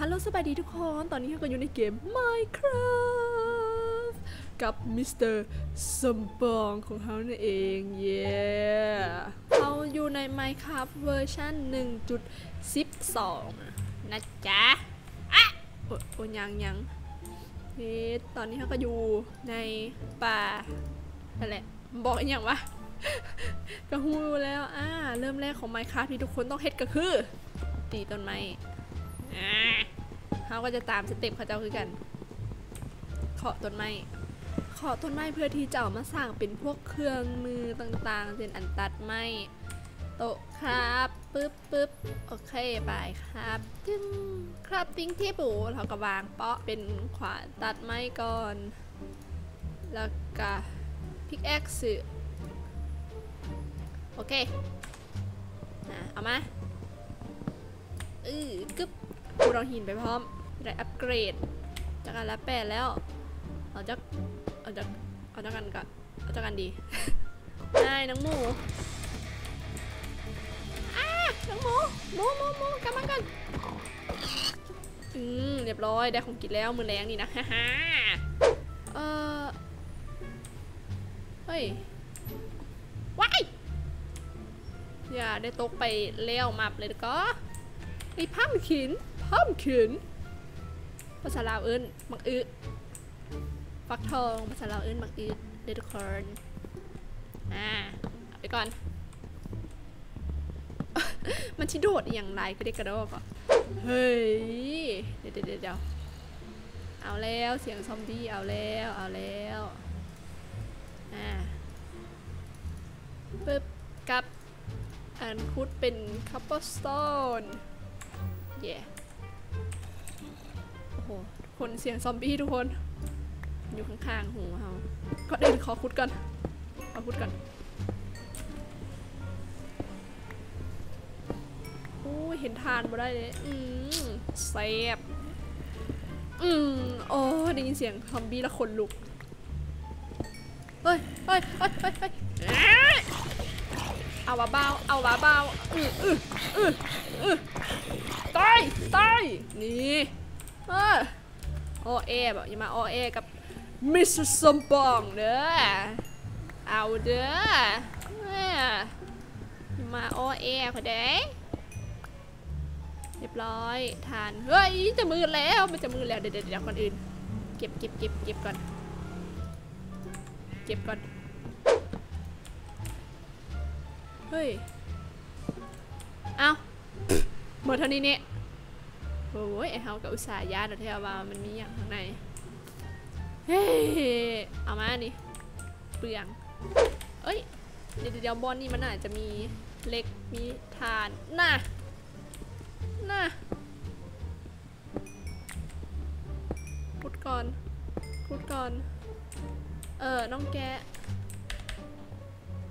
ฮัลโหลสบายดีทุกคน ตอนนี้เราก็อยู่ในเกม Minecraft กับมิสเตอร์สมปองของเขานั่นเอง เย้เราอยู่ใน Minecraft เวอร์ชัน1.12 นะจ๊ะอะโอ้โอ้ยังยังเฮ้ตอนนี้เราก็อยู่ในป่านั่นแหละ บอกอย่างวะก็ฮู้แล้วอ่าเริ่มแรกของ Minecraft ที่ทุกคนต้องเฮ็ดก็คือ ตีต้นไม้อ่า เขาก็จะตามสเต็ปเขาเจ้าคือกันเคาะต้นไม้เคาะต้นไม้เพื่อที่จะเอามาสร้างเป็นพวกเครื่องมือต่างๆเช่นอันตัดไม้โต๊ะครับปึ๊บปึ๊บโอเคไปครับจึงครับติ้งที่ปูเราก็วางเปาะเป็นขวานตัดไม้ก่อน แล้วก็พิกแอคซ์โอเคอะเอามาอือกึบกูเราหินไปพร้อม ได้อัปเกรด จากการละแปดแล้วเอาจากเอาจากเอาจากกันก่อนเอาจากกันดีได้น้องหมูอ้าน้องหมูหมูหมูหมูกลับมากันอืมเรียบร้อยได้ของกินแล้วมือแรงนี่นะฮ่าฮ่าเออเฮ้ยว้ายอย่าได้ตกไปเลี้ยวมับเลยก็ไอ้พัมขินพัมขิน ภาษาลาวเอิ้นมักอึฟักทองภาษาลาวเอิ้นมักอึเดทุกคนอ่าไปก่อน มันชิโดดอย่างไรก็ได้กระโดดก่อนเฮ้ย เดี๋ยวเดี๋ยวเดี๋ยวเอาแล้วเสียงซอมบี้เอาแล้วเอาแล้วอ่าปึ๊บกับอันคุดเป็นคัพเปอร์สโตนเย่ หคนเสียงซอมบี้ทุกคน อยู่ข้างๆหูเขาก็เดินขอคุดก่อนขอคุดก่อนโอ้เห็นทานมาได้เลยอืมแซ่บอืมโอ้ได้ยินเสียงซอมบี้แล้วขนลุกเฮ้ยเฮ้ยเฮ้ยเฮ้ยเฮ้ยเอาวะเบาเอาวะเบาอืออืออืออือตายตายนี่ โอเอบอกอย่ามาโอเอกับมิสเตอร์สมปองเด้อเอาเด้อย่ามาโอเอเขาเด้เรียบร้อยทานเฮ้ยจะมือแล้วมันจะมือแล้วเดี๋ยวเดี๋ยวเดี๋ยวคนอื่น เก็บเก็บเก็บเก็บก่อน เก็บก่อน เฮ้ย เอาหมดเท่านี้เนี่ย อ้ยไอเฮากับอุตสาหยาดเทว่ามันมีอย่างข้างในเฮ้เอามานี่เปลืองเอ้ยเดี๋ยวเดี๋ยวบอลนี่มันอาจจะมีเล็กมีฐานน่ะน่ะขุดก่อนขุดก่อน เออน้องแกะ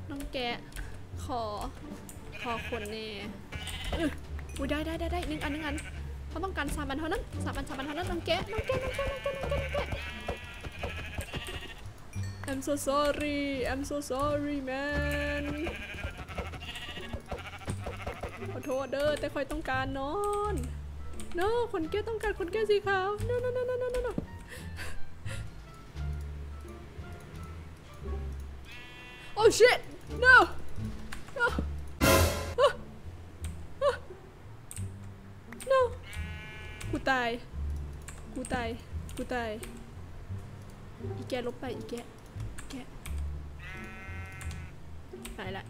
น้องแกะขอ ขอคนแน่อื้ออุ้ยได้ได้ได้ได้หนึ่งอันหนึ่งอัน เขาต้องการสามันเท่านั้นสามันสามันเท่านั้นน้องแกะน้องแกะน้องแกะน้องแกะน้องแกะน้องแกะ I'm so sorry I'm so sorry man ขอโทษเด้อแต่คอยต้องการนอน no คนแก้ต้องการคนแก้สีขาว no no no no no no oh shit no ตาย กูตาย กูตาย อีแกลบไปอีแกแกตายละ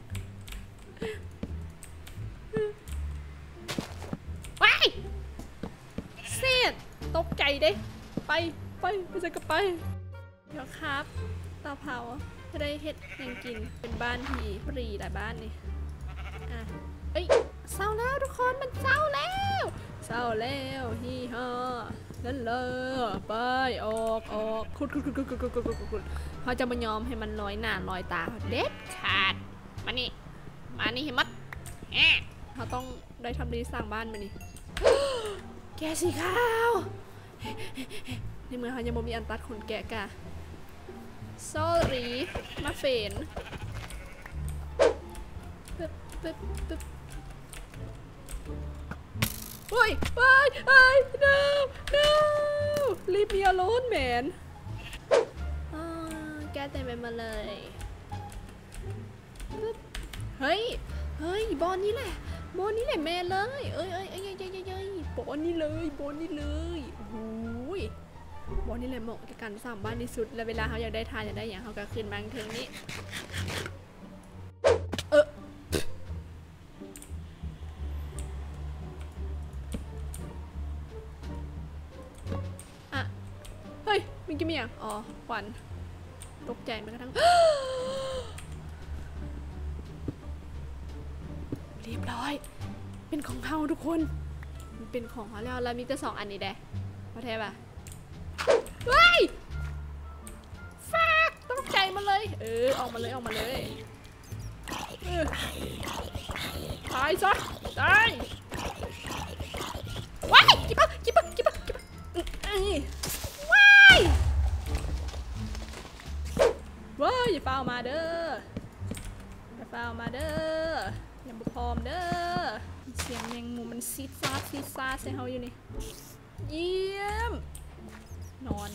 ว้ายเสียดตกใจเด้ไปไปไปจะก็ไป เดี๋ยวครับตาเผาจะได้เฮ็ดยังกิน เป็นบ้านที่ฟรีหลายบ้านนี่อะเอ้ยเศร้าแล้วทุกคนมันเศร้าแล้ว เศร้าแล้วฮีฮานั่นเลยไปออกออกขุดขุดขุดขุดขุดขุดขุดขุดขุดขุดเขาจะมายอมให้มันลอยหน้าลอยตาเด็ดขาดมานี่มานี่ให้มัดแอะเขาต้องได้ทำดีสร้างบ้านมานี่แกสีขาวในเมื่อเขายังบ่มีอันตัดขนแกะกะ sorry มาเฟนปึ๊บปึ๊บปึ๊บ เฮ้ยเฮ้ยเฮ้ย no leave me alone man อ่าแก้เต็มไปหมดเลยปึ๊บเฮ้ย เฮ้ย บอลนี่แหละ บอลนี่แหละแม่เลย เอ้ยเอ้ยเอ้ยเอ้ยเอ้ยเอ้ยเอ้ยบอลนี่เลย บอลนี่เลยโอ้โหยบอลนี่แหละเหมาะกับการสร้างบ้านที่สุด แล้วเวลาเขาอยากได้ทานอยากได้อย่างเขาก็ขึ้นมาถึงนี้ มิงกี้เมียงอ๋อควันตกใจมันกระทั่งเรียบร้อย เป็นของเขาทุกคน มันเป็นของเขาแล้วแล้วมีแต่สองอันนี้แดะพอเทปะเฮ้ยฟากตกใจมาเลย เออ ออกมาเลย ออกมาเลยตายซะตายว้ายจิบะจิบะจิบะจิบปะ ฝ้ามาเด้ออย่าเฝ้ามาเด้ออย่าบุพร้อมเด้อเสียงแมงมุมมันซีดซาซีดซาใส่เฮาอยู่นี่เยี่ยมนอน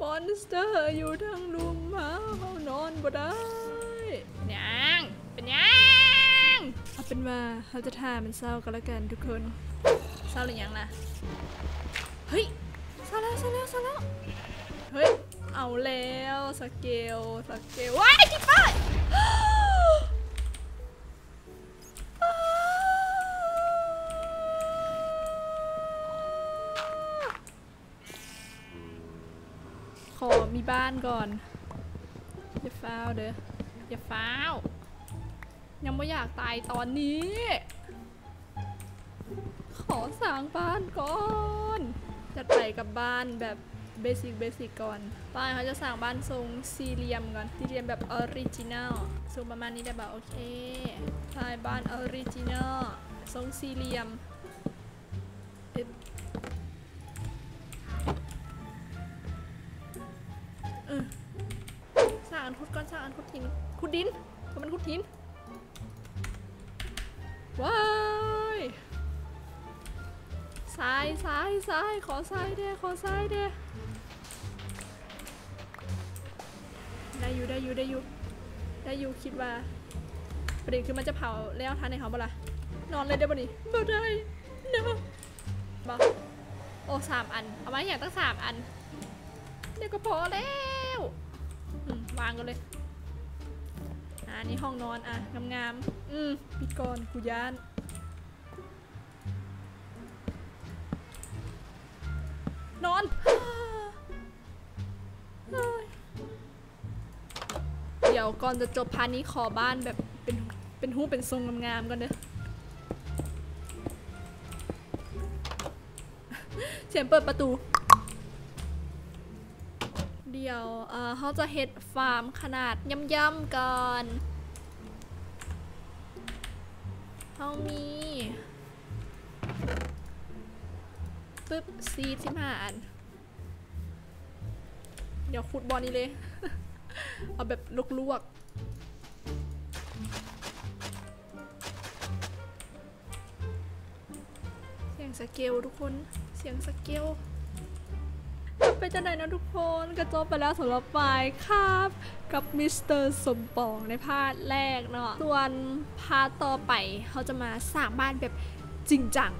มอนสเตอร์อยู่ทั้งลุมหาเขานอนบ่ได้ยังเป็นยังเอาเป็นว่าเขาจะทามันเศร้ากันแล้วกันทุกคน ร้าหรือยังล่ะ เฮ้ยเศร้าแล้วเศร้าแล้วเศร้าแล้ว เฮ้ย เอาแล้วสเกลสเกลว้ายจิ๊บป้ายขอมีบ้านก่อน อย่าฟ้าวเด้อ อย่าฟ้าว ยังไม่อยากตายตอนนี้ สร้างบ้านก่อนจะไปกับบ้านแบบเบสิกเบสิกก่อนป้าเขาจะสร้างบ้านทรงสี่เหลี่ยมก่อน สี่เหลี่ยมแบบออริจินัลทรงประมาณนี้ได้ป่ะโอเคป้ายบ้านออริจินัลทรงสี่เหลี่ยมสร้างอันคุดก้อนสร้างอันคุดหินคุดดินเพราะมันคุดหินว้า ซ้ายซ้ายซ้ายขอซ้ายเด้ขอซ้ายเด้ได้อยู่ได้อยู่ได้อยู่ได้อยู่คิดว่าประเด็นคือมันจะเผาแล้วทันในเขาบ่ล่ะนอนเลยได้บ่นี่บ่ได้เนาะบ่โอ้สามอันเอามาอย่างตั้งสามอันเดี๋ยวก็พอแล้ววางกันเลยอ่านี่ห้องนอนอะงามๆอืมปิดก่อนกูย่าน ดี๋ยวก่อนจะจบพาร์ทนี้ขอบ้านแบบเป็นเป็นหูเป็นทรงงามๆกันเด้อเสียงเปิดประตู เดี๋ยวเอ่อเขาจะเฮ็ดฟาร์มขนาดย่ำๆก่อนเขามีปึ๊บซีดสิบห้าอัน เดี๋ยวขุดบอลนี้เลย เอาแบบลวกๆ เสียงสเกลทุกคน เสียงสเกลเป็นจังไหนนะทุกคนกระจบไปแล้วสำหรับปายครับ กับมิสเตอร์สมปองในพาร์ทแรกเนาะส่วนพาร์ทต่อไปเขาจะมาสร้างบ้านแบบจริงจัง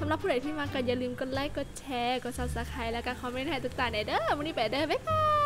สำหรับผู้ใดที่มาก็อย่าลืมกดไลค์ กดแชร์ กดซับสไครต์แล้วก็คอมเมนต์ให้ตุ๊กตาในเด้อวันนี้ไปเด้อบ๊ายบาย